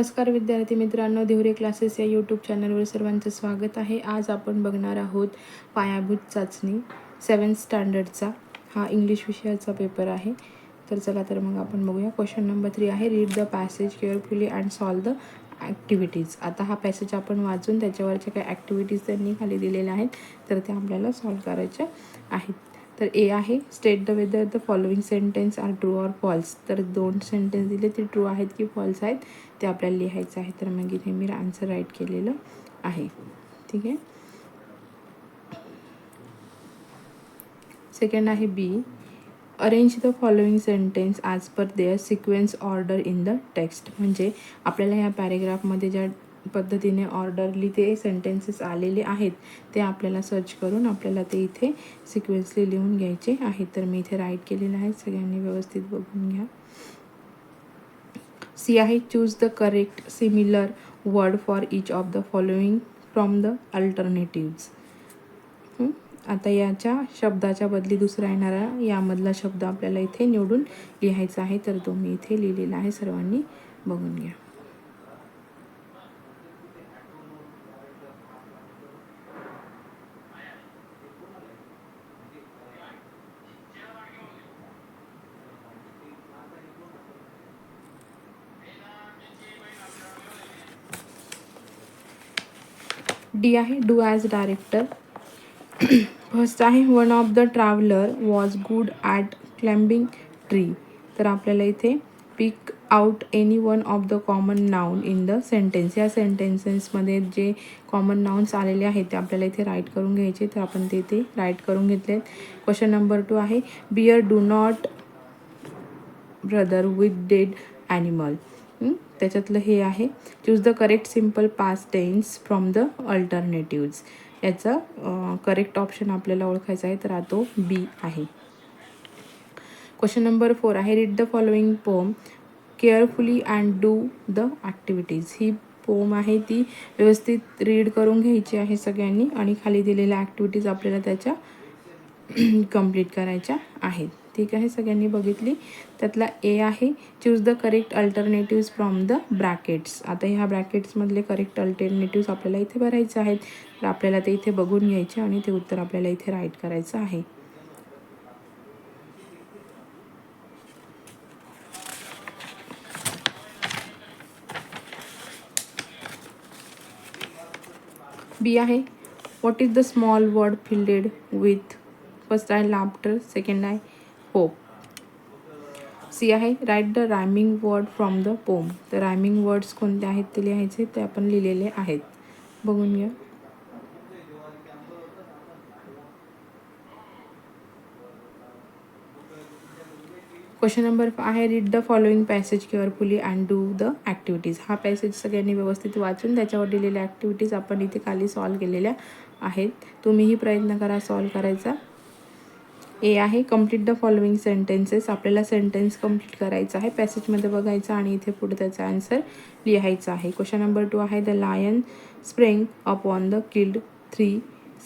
नमस्कार विद्यार्थी मित्रांनो धिवरे क्लासेस या यूट्यूब चॅनलवर सर्वांचं स्वागत आहे. आज आपण बघणार आहोत पायाभूत चाचणी सेवन स्टँडर्डचा हा इंग्लिश विषयाचा पेपर आहे. तर चला तर मग आपण बघूया. क्वेश्चन नंबर थ्री आहे read the passage carefully and solve the activities आता हा पॅसेज आपण वाचून त्याच्यावरच्या काही ॲक्टिव्हिटीज त्यांनी खाली दिलेल्या आहेत तर त्या आपल्याला सॉल्व करायच्या आहेत. तर ए आहे. State the whether the following sentence are true or false तर दोन सेंटेन्स दिले ते ट्रू आहेत की फॉल्स आहेत ते आपल्याला लिहायचं आहे. तर मग इथे मी आन्सर राईट केलेलं आहे. ठीक आहे? सेकंड आहे B arrange the following sentence as per their sequence order in the text म्हणजे आपल्याला ह्या पॅरेग्राफमध्ये ज्या पद्धतीने ऑर्डरली ते सेंटेन्सेस आलेले आहेत ते आपल्याला सर्च करून आपल्याला ते इथे सिक्वेन्सली लिहून घ्यायचे आहेत तर मी इथे राईट केलेलं आहे सगळ्यांनी व्यवस्थित बघून घ्या. सी आहे choose the correct similar word for each of the following from the alternatives आता याच्या शब्दाच्या बदली दुसरा येणारा यामधला शब्द आपल्याला इथे निवडून लिहायचा आहे तर तो मी इथे लिहिलेला आहे सर्वांनी बघून घ्या. डी आहे डू ॲज डायरेक्टर फर्स्ट आहे one of the traveller was good at climbing tree तर आपल्याला इथे pick out any one of the common noun in the sentence या सेंटेन्सेसमध्ये जे कॉमन नाउन्स आलेले आहेत ते आपल्याला इथे राईट करून घ्यायचे. तर आपण ते इथे राईट करून घेतले क्वेश्चन नंबर टू आहे bear do not bother with dead animal त्याच्यातलं हे आहे. Choose the correct simple past tense from the alternatives याचा करेक्ट ऑप्शन आपल्याला ओळखायचा आहे तर हा तो बी आहे. क्वेश्चन नंबर फोर आहे. Read the following poem carefully and do the activities he poem आहे ती व्यवस्थित रीड करून घ्यायची आहे सगळ्यांनी आणि खाली दिलेल्या ॲक्टिव्हिटीज आपल्याला त्याच्या कंप्लीट करायच्या आहेत. ठीक आहे सगळ्यांनी बघितली. त्यातला ए आहे choose the correct alternative from the brackets आता ह्या ब्रॅकेट्समधले करेक्ट अल्टरनेटिव्ह आपल्याला इथे भरायचे आहेत. तर आपल्याला ते इथे बघून घ्यायचे आणि ते उत्तर आपल्याला इथे राईट करायचं आहे. बी आहे what is the small word filled with first आहे लाफ्टर सेकंड आहे होप सी आहे write the rhyming word from the poem तर रायमिंग वर्ड्स कोणते आहेत ते लिहायचे ते आपण लिहिलेले आहेत. बघून घ्या. क्वेश्चन नंबर आहे read the following passage carefully and do the activities हा पॅसेज सगळ्यांनी व्यवस्थित वाचून त्याच्यावर दिलेल्या ॲक्टिव्हिटीज आपण इथे खाली सॉल्व केलेल्या आहेत. तुम्हीही प्रयत्न करा सॉल्व करायचा. ए आहे कंप्लीट द फॉलोइंग सेंटेन्सेस आपल्याला सेंटेन्स कंप्लीट करायचं आहे. पॅसेजमध्ये बघायचं आणि इथे पुढे त्याचा आन्सर लिहायचा आहे. क्वेश्चन नंबर टू आहे the lion spring upon the killed three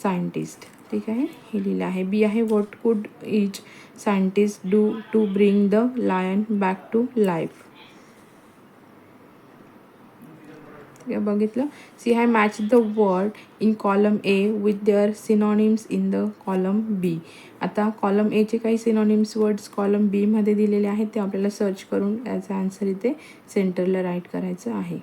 scientist ठीक आहे? हे लिहिलं आहे. बी आहे what could each scientist do to bring the lion back to life ठीक आहे बघितलं. C high match the word in column A with their synonyms in the column B आता कॉलम एचे काही सिनॉनिम्स वर्ड्स कॉलम बीमध्ये दिलेले आहेत ते आपल्याला सर्च करून याचा आन्सर इथे सेंटरला राईट करायचं आहे.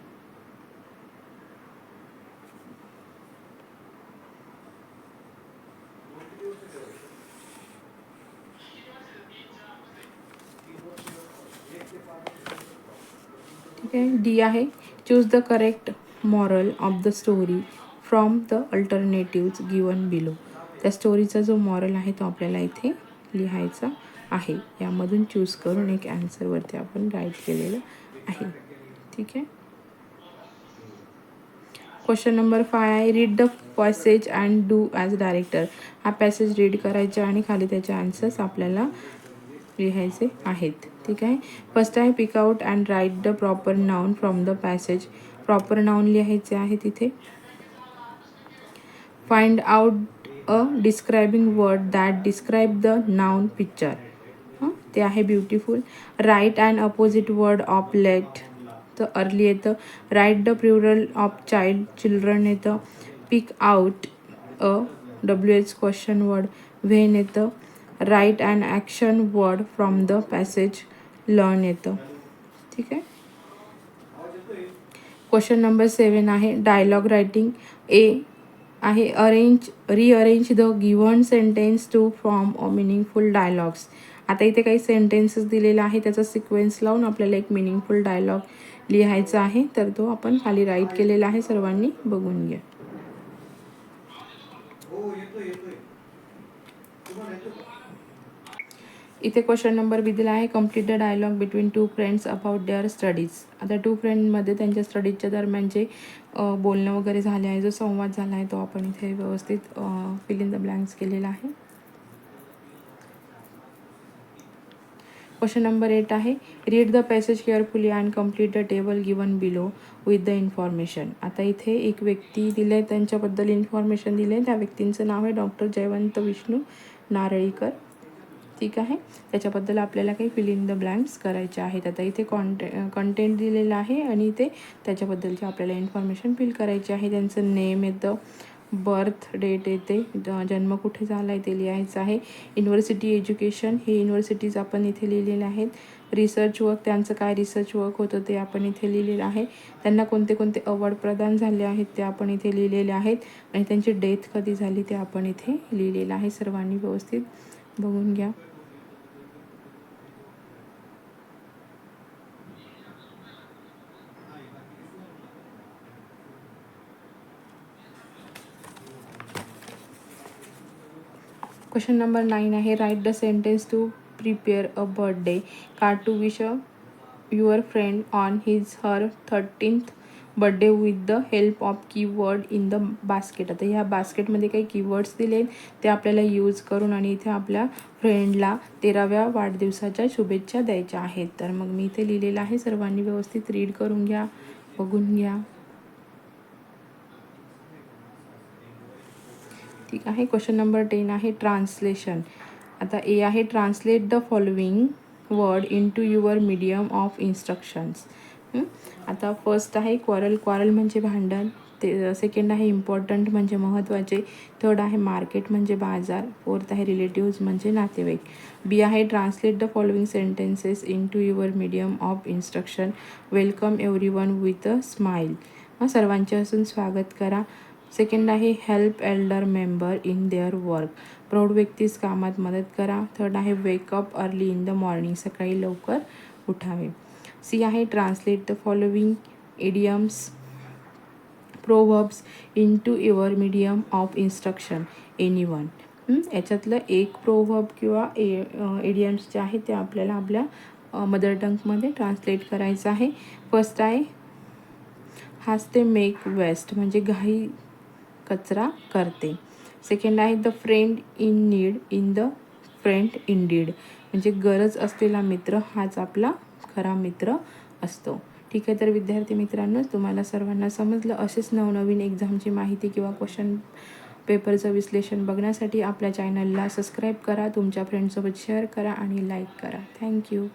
ठीक आहे? डी आहे. Choose the correct moral of the story from the alternatives given below त्या स्टोरीचा जो मॉरल आहे तो आपल्याला इथे लिहायचा आहे. यामधून चूज करून एक ॲन्सरवरती आपण राईट केलेलं आहे. ठीक आहे? क्वेश्चन नंबर फाय आहे read the passage and do as directed हा पॅसेज रीड करायचा आणि खाली त्याचे आन्सर्स आपल्याला लिहायचे आहेत. ठीक आहे? फर्स्ट आहे pick out and write the proper noun from the passage proper noun लिहायचे आहे तिथे. Find out a describing word that describe the noun picture ते आहे beautiful write and opposite word of late तर अर्ली येतं. Write the plural of child children येतं. Pick out a W H question word when येतं. Write and action word from the passage learn येतं. ठीक आहे? Question number सेवन आहे dialogue writing. A आहे arrange rearrange the given sentence to form a meaningful dialogues आता इथे काही sentences दिलेला आहे त्याचा सिक्वेन्स लावून आपल्याला एक मिनिंगफुल डायलॉग लिहायचा आहे. तर तो आपण खाली राईट केलेला आहे सर्वांनी बघून घ्या. इथे क्वेश्चन नंबर बी दिला आहे. Complete the dialogue between two friends about their studies आता टू फ्रेंडमध्ये त्यांच्या स्टडीजच्या दरम्यान जे बोलणं वगैरे झाले आहे जो संवाद झाला आहे तो आपण इथे व्यवस्थित फिल इन द ब्लँक्स केलेला आहे. क्वेश्चन नंबर एट आहे. Read the passage carefully and complete the table given below with the information आता इथे एक व्यक्ती दिले त्यांच्याबद्दल इन्फॉर्मेशन दिले त्या व्यक्तींचं नाव आहे डॉक्टर जयवंत विष्णू नारळीकर. ठीक आहे. त्याच्याबद्दल आपल्याला काही फिल इन द ब्लँक्स करायचे आहेत. आता इथे कॉन्टे कंटेंट दिलेलं आहे आणि इथे त्याच्याबद्दलची आपल्याला इन्फॉर्मेशन फिल करायची आहे. त्यांचं नेम येतं बर्थ डेट येते जन्म कुठे झाला आहे ते लिहायचं आहे. युनिव्हर्सिटी एज्युकेशन हे युनिव्हर्सिटीज आपण इथे लिहिलेले आहेत. रिसर्च वर्क त्यांचं काय रिसर्च वर्क होतं ते आपण इथे लिहिलेलं आहे. त्यांना कोणते कोणते अवॉर्ड प्रदान झाले आहेत ते आपण इथे लिहिलेले आहेत. आणि त्यांची डेथ कधी झाली ते आपण इथे लिहिलेलं आहे. सर्वांनी व्यवस्थित बघून घ्या. क्वेश्चन नंबर नाईन आहे write the sentence to prepare a birthday card to wish a your friend on his her thirteenth birthday with the help of keyword in the basket. आता ह्या बास्केटमध्ये काही कीवर्ड्स दिले ते आपल्याला यूज करून आणि इथे आपल्या फ्रेंडला तेराव्या वाढदिवसाच्या शुभेच्छा द्यायच्या आहेत. तर मग मी इथे लिहिलेलं आहे सर्वांनी व्यवस्थित रीड करून घ्या बघून घ्या. ठीक आहे. क्वेश्चन नंबर टेन आहे ट्रान्सलेशन आता ए आहे translate the following word into your medium of instructions आता फर्स्ट आहे क्वारल क्वारल म्हणजे भांडण. ते सेकंड आहे इम्पॉर्टंट म्हणजे महत्त्वाचे थर्ड आहे मार्केट म्हणजे बाजार. फोर्थ आहे रिलेटिव्ज म्हणजे नातेवाईक. बी आहे translate the following sentences into your medium of instruction welcome every one with a smile सर्वांचे असून स्वागत करा. सेकंड आहे help elder member in their work प्रौढ व्यक्तीस कामात मदत करा. थर्ड आहे wake up early in the morning सकाळी लवकर उठावे. सी आहे translate the following idioms proverbs into your medium of instruction any one याच्यातलं एक प्रोवर्ब किंवा ए इडियम्स जे आहे ते आपल्याला आपल्या मदर टंगमध्ये ट्रान्सलेट करायचं आहे. फर्स्ट आहे हाच मेक वेस्ट म्हणजे घाई कचरा करते. सेकंड आहे the friend in need in the friend in deed म्हणजे गरज असलेला मित्र हाच आपला खरा मित्र असतो. ठीक आहे तर विद्यार्थी मित्रांनो तुम्हाला सर्वांना समजलं असेच नवनवीन एक्झामची माहिती किंवा क्वेश्चन पेपरचं विश्लेषण बघण्यासाठी आपल्या चॅनलला सबस्क्राईब करा तुमच्या फ्रेंडसोबत शेअर करा आणि लाईक करा. थँक्यू